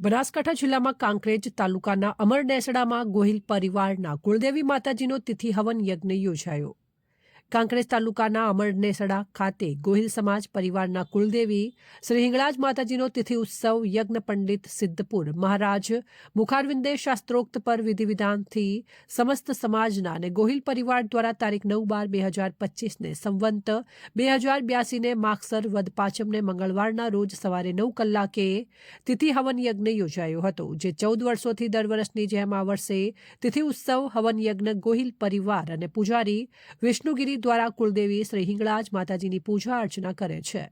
બનાસકાંઠા જિલ્લામાં કાંકરેજ તાલુકાના અમરનેસડામાં ગોહિલ પરિવારના કુળદેવી માતાજીનો તિથિ હવન યજ્ઞ યોજાયો. કાંકરેજ તાલુકાના અમરનેસડા ખાતે ગોહિલ સમાજ પરિવારના કુલદેવી શ્રી હિંગળાજ માતાજીનો તિથિ ઉત્સવ યજ્ઞ પંડિત સિદ્ધપુર મહારાજ મુખારવિંદે શાસ્ત્રોક્ત પર વિધિ વિધાનથી સમસ્ત સમાજના અને ગોહિલ પરિવાર દ્વારા તારીખ નવ બાર બે હજાર પચીસને સંવંત બે હજાર બ્યાસીને માગસર વદ પાંચમને મંગળવારના રોજ સવારે નવ કલાકે તિથિ હવન યજ્ઞ યોજાયો હતો, જે ચૌદ વર્ષોથી દર વર્ષની જેમ આ વર્ષે તિથિ ઉત્સવ હવન યજ્ઞ ગોહિલ પરિવાર અને પૂજારી વિષ્ણુગીરી દ્વારા કુળદેવી શ્રી હિંગળાજ માતાજીની પૂજા અર્ચના કરે છે.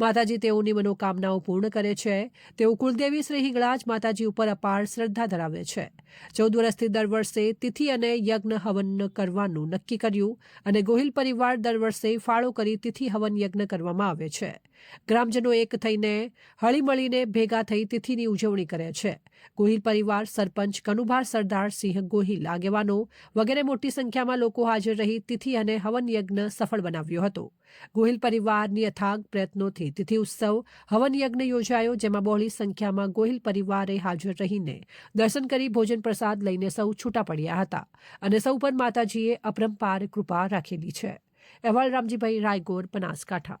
માતાજી તેઓની મનોકામનાઓ પૂર્ણ કરે છે. તેઓ કુળદેવી શ્રી હિંગળાજ માતાજી ઉપર અપાર શ્રદ્ધા ધરાવે છે. ચૌદ વર્ષથી દર વર્ષે તિથિ અને યજ્ઞ હવન કરવાનું નક્કી કર્યું અને ગોહિલ પરિવાર દર વર્ષે ફાળો કરી તિથિ હવન યજ્ઞ કરવામાં આવે છે. ગ્રામજનો એક થઈને હળીમળીને ભેગા થઈ તિથિની ઉજવણી કરે છે. ગોહિલ પરિવાર, સરપંચ, કનુભાર સરદાર, સિંહ ગોહિલ આગેવાનો વગેરે મોટી સંખ્યામાં લોકો હાજર રહી તિથિ અને હવન યજ્ઞ સફળ બનાવ્યો હતો. ગોહિલ પરિવારની અથાગ પ્રયત્નોથી તિથિ ઉત્સવ હવન યજ્ઞ યોજાયો, જેમાં બહોળી સંખ્યામાં ગોહિલ પરિવારે હાજર રહીને દર્શન કરી ભોજન પ્રસાદ લઈને સૌ છૂટા પડ્યા હતા અને સૌ પર માતાજીએ અપરંપાર કૃપા રાખેલી છે. અહેવાલ રામજીભાઈ રાયગોર, બનાસકાંઠા.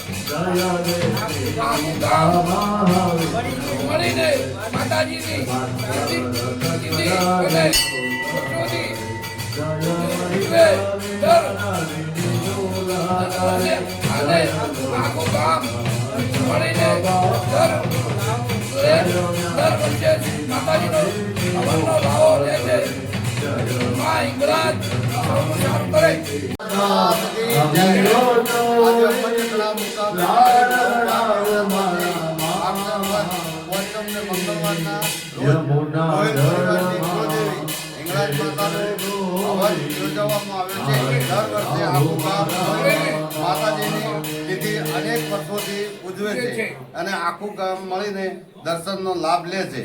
મળીને માતાજીની આખું ગામ મળીને દર વર્ષે માતાજીનો હવનનો લાવો લે છે મા હિંગળાજ સૌનું સારું કરે અનેક વર્ષોથી ઉજવે છે. અને આખું ગામ મળીને દર્શનનો લાભ લે છે